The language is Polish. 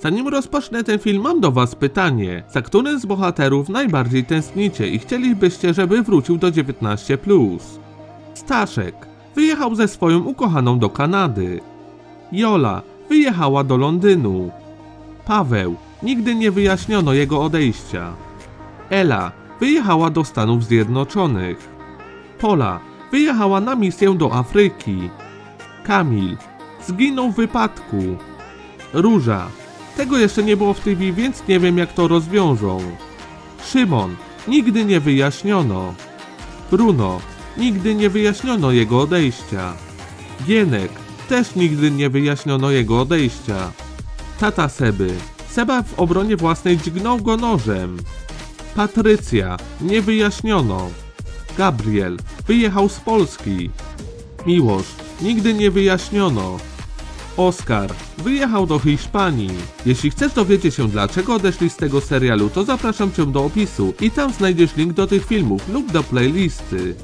Zanim rozpocznę ten film, mam do was pytanie. Za którym z bohaterów najbardziej tęsknicie i chcielibyście, żeby wrócił do 19+. Staszek wyjechał ze swoją ukochaną do Kanady. Jola wyjechała do Londynu. Paweł nigdy nie wyjaśniono jego odejścia. Ela wyjechała do Stanów Zjednoczonych. Pola wyjechała na misję do Afryki. Kamil zginął w wypadku. Róża. Tego jeszcze nie było w TV, więc nie wiem jak to rozwiążą. Szymon. Nigdy nie wyjaśniono. Bruno. Nigdy nie wyjaśniono jego odejścia. Gienek. Też nigdy nie wyjaśniono jego odejścia. Tata Seby. Seba w obronie własnej dźgnął go nożem. Patrycja. Nie wyjaśniono. Gabriel. Wyjechał z Polski. Miłosz. Nigdy nie wyjaśniono. Oskar wyjechał do Hiszpanii. Jeśli chcesz dowiedzieć się dlaczego odeszli z tego serialu, to zapraszam cię do opisu i tam znajdziesz link do tych filmów lub do playlisty.